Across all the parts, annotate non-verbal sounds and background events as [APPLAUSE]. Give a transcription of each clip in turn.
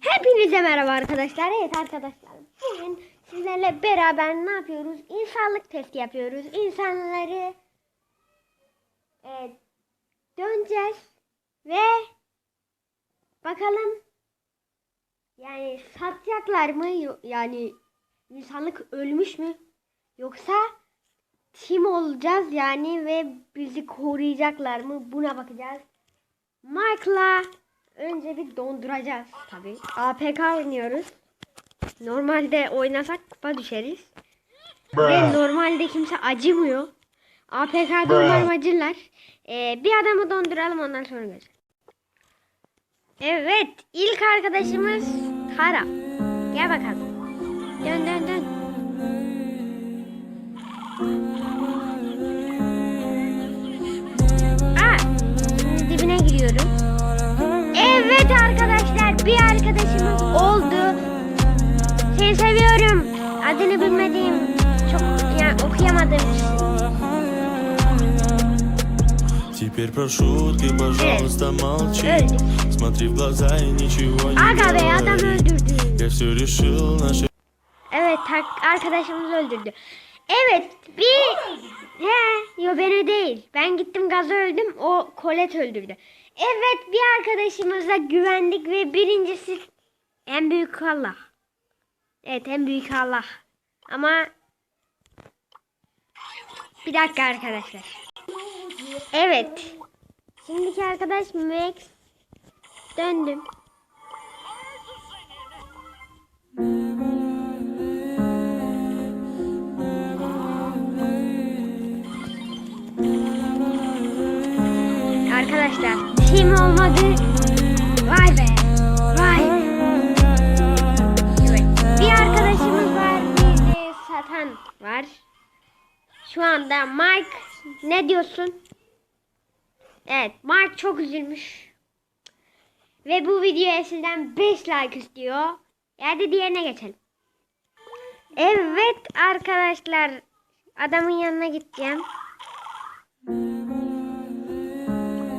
Hepinize merhaba arkadaşlar. Evet arkadaşlar. Bugün sizlerle beraber ne yapıyoruz? İnsanlık testi yapıyoruz. İnsanları evet, döneceğiz ve bakalım yani satacaklar mı? Yani insanlık ölmüş mü? Yoksa tim olacağız yani ve bizi koruyacaklar mı? Buna bakacağız. Mike'la önce bir donduracağız tabi. APK oynuyoruz. Normalde oynasak kupa düşeriz. Ve normalde kimse acımıyor. APK'da umarım acırlar. Ee, bir adamı donduralım ondan sonra göreceğiz. Evet ilk arkadaşımız Tara. Gel bakalım. Dön dön dön. Aa, dibine giriyorum. Evet arkadaşlar bir arkadaşımız oldu. Seni seviyorum. Adını bilmediğim çok ya, okuyamadığım Теперь прошу, ты, пожалуйста, молчи Öldü. Смотри в глаза и ничего не Aga be adam говори öldürdü. Я все решил, наши Evet tak- arkadaşımız öldürdü. Evet bir he yo beni değil. Ben gittim gaza öldüm. O Kolet öldürdü. Evet bir arkadaşımıza güvendik ve birincisi en büyük Allah. Evet en büyük Allah. Ama bir dakika arkadaşlar. Evet. Şimdiki arkadaş Max. Döndüm. Tim olmadı. Vay be. Vay. Evet. Bir arkadaşımız var. Bir de satan var. Şu anda Mike ne diyorsun? Evet Mike çok üzülmüş. Ve bu videoya sizden 5 like istiyor. Hadi diğerine geçelim. Evet arkadaşlar adamın yanına gideceğim.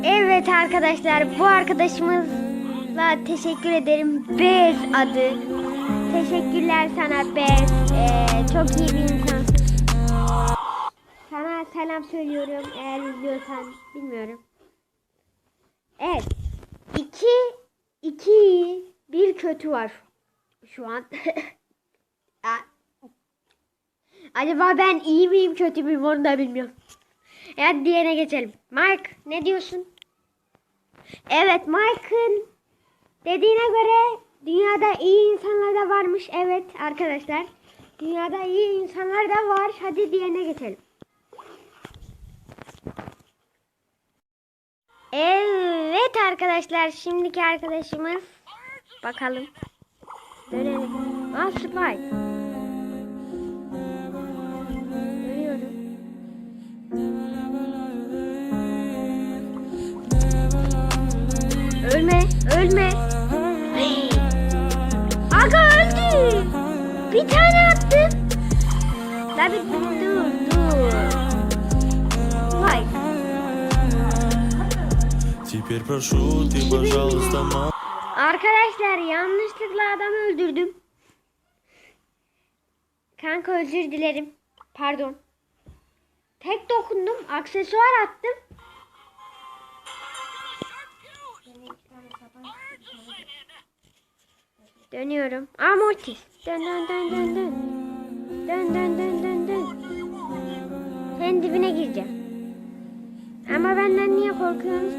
Evet arkadaşlar bu arkadaşımızla teşekkür ederim. Bez adı. Teşekkürler sana Bez. Ee, çok iyi bir insansın. Sana selam söylüyorum eğer izliyorsan bilmiyorum. Evet. İki, iki iyi, bir kötü var şu an. [LAUGHS] Acaba ben iyi miyim kötü müyüm onu da bilmiyorum. Evet diğerine geçelim. Mike ne diyorsun? Evet Mike'ın dediğine göre dünyada iyi insanlar da varmış. Evet arkadaşlar. Dünyada iyi insanlar da var. Hadi diğerine geçelim. Evet arkadaşlar şimdiki arkadaşımız bakalım. Dönelim. Aa Spike. Ölme, ölme. Hey. Aga öldü. Bir tane attım. La bir dur, dur. Vay. Теперь прошу, ты, пожалуйста, молчи Arkadaşlar yanlışlıkla adam öldürdüm. Kanka özür dilerim. Pardon. Tek dokundum. Aksesuar attım. Dönüyorum. Aa. Dön dön dön dön dön. Dön dön dön dön dön. Senin dibine gireceğim. Ama benden niye korkuyorsunuz?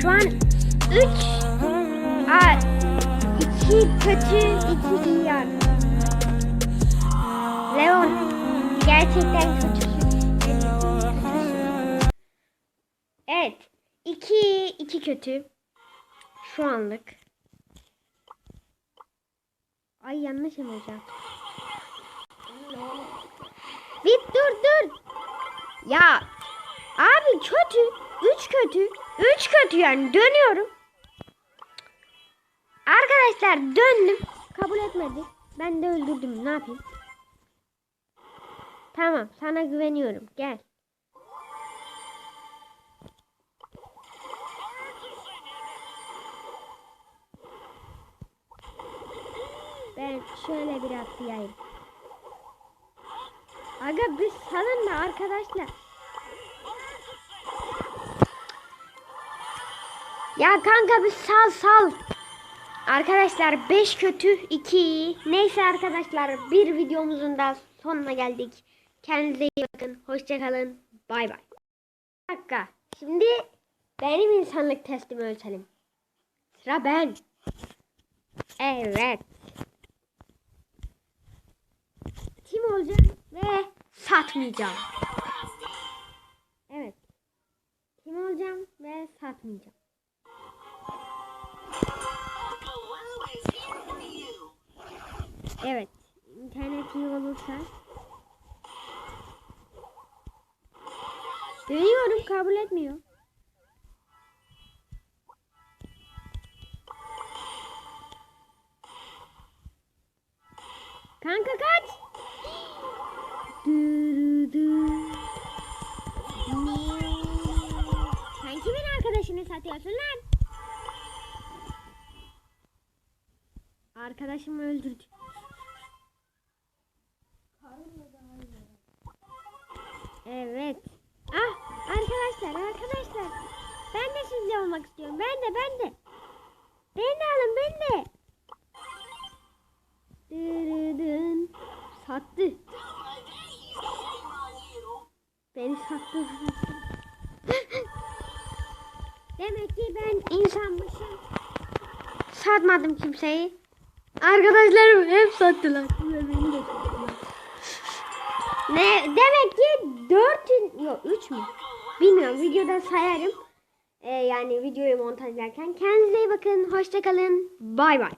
Şu an 3 Aa 2 kötü 2 iyi yani. Leon gerçekten kötüsün. Evet. 2 2 kötü. Şu anlık. Ay yanlış hocam? Bir dur dur. Ya abi kötü. Üç kötü. Üç kötü yani dönüyorum. Arkadaşlar döndüm. Kabul etmedi. Ben de öldürdüm. Ne yapayım? Tamam sana güveniyorum. Gel. Şöyle bir atlayayım. Aga biz salın da arkadaşlar. Ya kanka bir sal sal. Arkadaşlar 5 kötü 2 iyi. Neyse arkadaşlar bir videomuzun da sonuna geldik. Kendinize iyi bakın. Hoşçakalın. Bay bay. Bir dakika. Şimdi benim insanlık testimi ölçelim. Sıra ben. Evet. Kim olacağım ve satmayacağım. Evet. Kim olacağım ve satmayacağım. Evet. İnternet iyi olursa. Deniyorum kabul etmiyor. Kanka kaç. Sen kimin arkadaşını satıyorsun lan? Arkadaşımı öldürdü. Evet. Ah arkadaşlar arkadaşlar. Ben de sizle olmak istiyorum. Ben de ben de. Beni de alın beni de. Beni sattı. Demek ki ben insanmışım. Satmadım kimseyi. Arkadaşlarım hep sattılar. Beni de sattılar. Ne demek ki 4 yok 3 mü? Bilmiyorum videoda sayarım. Ee, yani videoyu montajlarken. Kendinize iyi bakın. Hoşçakalın. Bay bay.